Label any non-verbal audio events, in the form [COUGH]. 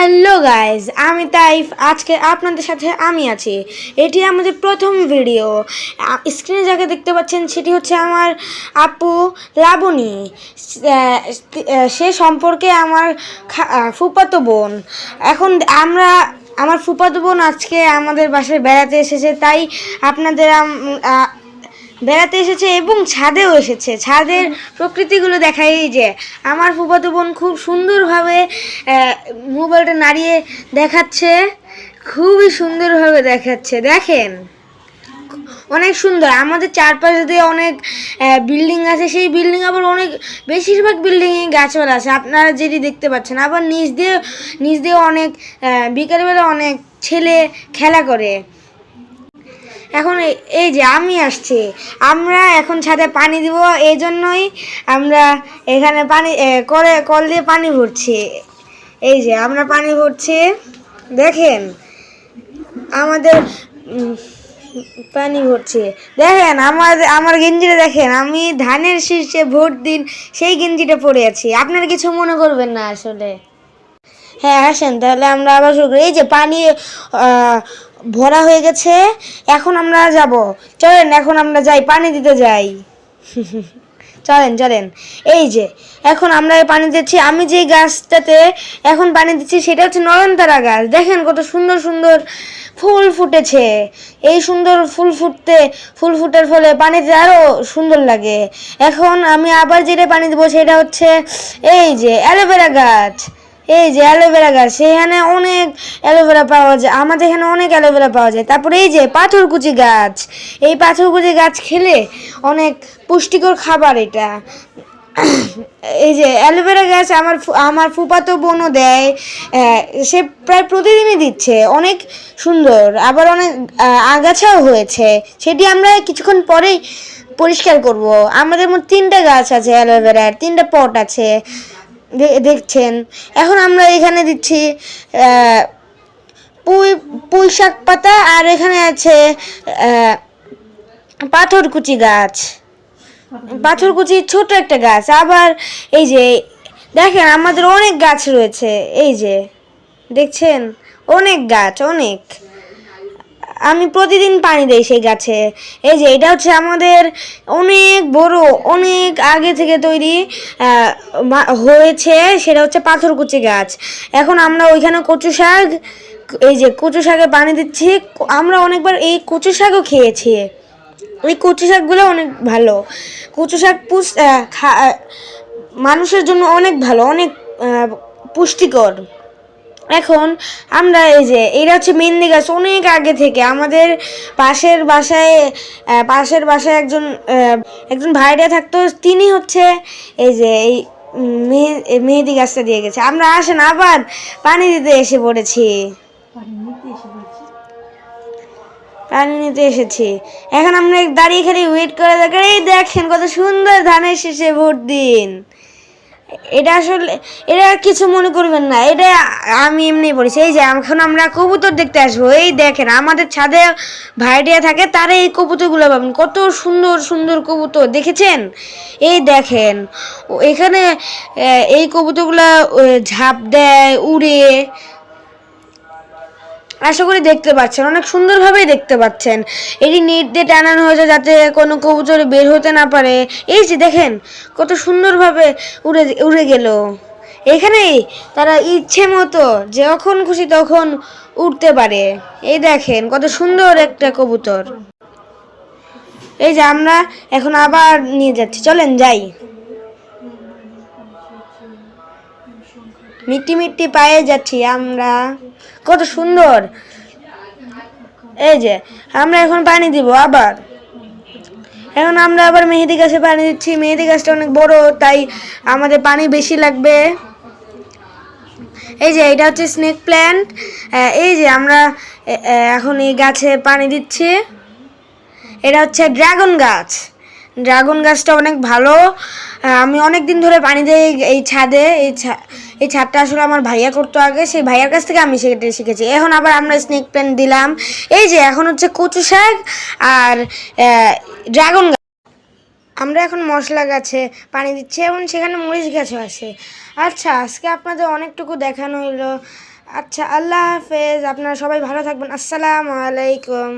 Hello guys আমি Taif. আজকে আপনাদের সাথে আমি আছি। এটি আমাদের প্রথম ভিডিও। স্ক্রিনে যাকে দেখতে পাচ্ছেন, সেটি হচ্ছে আমার আপু লাবণী। সে সম্পর্কে আমার ফুফাতো বোন। এখন আমরা, আমার ফুফাতো বোন আজকে আমাদের বাসায় বেড়াতে এসেছে, তাই আপনাদের বেড়াতে এসেছে এবং ছাদেও এসেছে। ছাদের প্রকৃতিগুলো দেখাই যে, আমার ফুফাতো বোন খুব সুন্দরভাবে মোবাইলটা নাড়িয়ে দেখাচ্ছে, খুবই সুন্দরভাবে দেখাচ্ছে। দেখেন, অনেক সুন্দর। আমাদের চারপাশে দিয়ে অনেক বিল্ডিং আছে। সেই বিল্ডিং আবার অনেক, বেশিরভাগ বিল্ডিংয়ে গাছপালা আছে। আপনারা যেটি দেখতে পাচ্ছেন, আবার নিচ দিয়ে নিচ দিয়ে অনেক বিকালবেলা অনেক ছেলে খেলা করে। এখন এই- যে আমি আসছি। আমরা এখন ছাদে পানি দিব, এই জন্যই আমরা এখানে পানি করে কল দিয়ে পানি ভরছি। এই যে আমরা পানি ভরছি। দেখেন, আমাদের পানি ভরছে। দেখেন, আমার আমার গেঞ্জিটা দেখেন, আমি ধানের শীর্ষে ভোট দিন, সেই গেঞ্জিটা পরে আছি। আপনারা কিছু মনে করবেন না আসলে। হ্যাঁ আসেন তাহলে আমরা আবার শুরু এই যে পানি ভরা হয়ে গেছে, এখন আমরা যাব। চলেন, এখন আমরা যাই, পানি দিতে যাই। [LAUGHS] চলেন চলেন। এই যে, এখন আমরা পানি দিচ্ছি। আমি যে গাছটাতে এখন পানি দিচ্ছি, সেটা হচ্ছে নয়নতারা গাছ। দেখেন কত সুন্দর সুন্দর ফুল ফুটেছে। এই সুন্দর ফুল ফুটতে, ফুল ফুটার ফলে পানিতে আরও সুন্দর লাগে। এখন আমি আবার যেটা পানি দেবো, সেটা হচ্ছে এই যে অ্যালোভেরা গাছ। এই যে অ্যালোভেরা গাছ সেখানে অনেক অ্যালোভেরা পাওয়া যায়। আমাদের এখানে অনেক অ্যালোভেরা পাওয়া যায়। তারপরে এই যে পাথরকুচি গাছ, এই পাথরকুচি গাছ খেলে অনেক পুষ্টিকর খাবার এটা। [COUGHS] এই যে অ্যালোভেরা গাছ আমার আমার ফুপাতো বোনও দেয় সে প্রায় প্রতিদিনই দিচ্ছে। অনেক সুন্দর। আবার অনেক আগাছাও হয়েছে। সেটি আমরা কিছুক্ষণ পরেই পরিষ্কার করব। আমাদের মধ্যে তিনটা গাছ আছে অ্যালোভেরার তিনটা পট আছে। দেখছেন। এখন আমরা এখানে দিচ্ছি পুঁই পুঁই শাক পাতা, আর এখানে আছে পাথরকুচি গাছ। পাথরকুচি ছোট একটা গাছ। আবার এই যে, দেখেন আমাদের অনেক গাছ রয়েছে। এই যে, দেখছেন? অনেক গাছ, অনেক। আমি প্রতিদিন পানি দেই সেই গাছে। এই যে, এটা হচ্ছে আমাদের অনেক বড়, অনেক আগে থেকে তৈরি হয়েছে, সেটা হচ্ছে পাথরকুচি গাছ। এখন আমরা ওইখানে কচু শাক, এই যে কচু শাকে পানি দিচ্ছি আমরা অনেকবার এই কচু শাকও খেয়েছি। এই কচু শাকগুলো অনেক ভালো। কচু শাক পুষ মানুষের জন্য অনেক ভালো, অনেক পুষ্টিকর। এখন আমরা এই যে এটা হচ্ছে মেহেন্দি গাছ অনেক আগে থেকে আমাদের পাশের বাসায় পাশের বাসায় একজন একজন ভাইরা থাকতো। তিনি হচ্ছে এই যে এই মেহেদি গাছটা দিয়ে গেছে। আমরা আসেন আবার পানি দিতে এসে পড়েছি। পানি নিতে এসেছি। এখন আমরা দাঁড়িয়ে খালি ওয়েট করে দেখার এই দেখেন কত সুন্দর ধানের শেষে ভোট দিন। এটা আসলে এটা কিছু মনে করবেন না। এটা আমি এমনি বলেছি, এই যে এখন আমরা কবুতর দেখতে আসব, এই দেখেন আমাদের ছাদে ভাইডিয়া থাকে, তারা এই কবুতরগুলো পাবেন কত সুন্দর সুন্দর কবুতর, দেখেছেন? এই দেখেন এখানে এই কবুতরগুলো ঝাঁপ দেয়, উড়ে আশা করি দেখতে পাচ্ছেন, অনেক সুন্দরভাবেই দেখতে পাচ্ছেন। এটি নেট দিয়ে টানানো হয়েছে যাতে কোনো কবুতর বের হতে না পারে। এই যে দেখেন, কত সুন্দরভাবে উড়ে উড়ে গেল। এখানেই তারা ইচ্ছে মতো যখন খুশি তখন উঠতে পারে। এই দেখেন, কত সুন্দর একটা কবুতর। এই যে আমরা এখন আবার নিয়ে যাচ্ছি। চলেন, যাই। মিট্টি মিট্টি পায়ে যাচ্ছি আমরা। কত সুন্দর। এই যে, আমরা এখন পানি দিব আবার। এখন আমরা আবার মেহেদি গাছে পানি দিচ্ছি। মেহেদি গাছটা অনেক বড়, তাই আমাদের পানি বেশি লাগবে। এই যে, এটা হচ্ছে স্নেক প্ল্যান্ট এই যে, আমরা এখন এই গাছে পানি দিচ্ছি। এটা হচ্ছে ড্রাগন গাছ। ড্রাগন গাছটা অনেক ভালো। আমি অনেক দিন ধরে পানি দিই এই ছাদে। এই ছা- এই ছাদটা আসলে আমার ভাইয়া করতো আগে, সেই ভাইয়ার কাছ থেকে আমি সেটা শিখেছি। এখন আবার আমরা স্নেক প্ল্যান্ট দিলাম। এই যে, এখন হচ্ছে কচু শাক আর ড্রাগন আমরা এখন মশলা গাছে পানি দিচ্ছি এবং সেখানে মরিচ গাছও আছে। আচ্ছা আজকে আপনাদের অনেকটুকু দেখানো হলো। আচ্ছা আল্লাহ হাফেজ। আপনারা সবাই ভালো থাকবেন। আসসালামু আলাইকুম।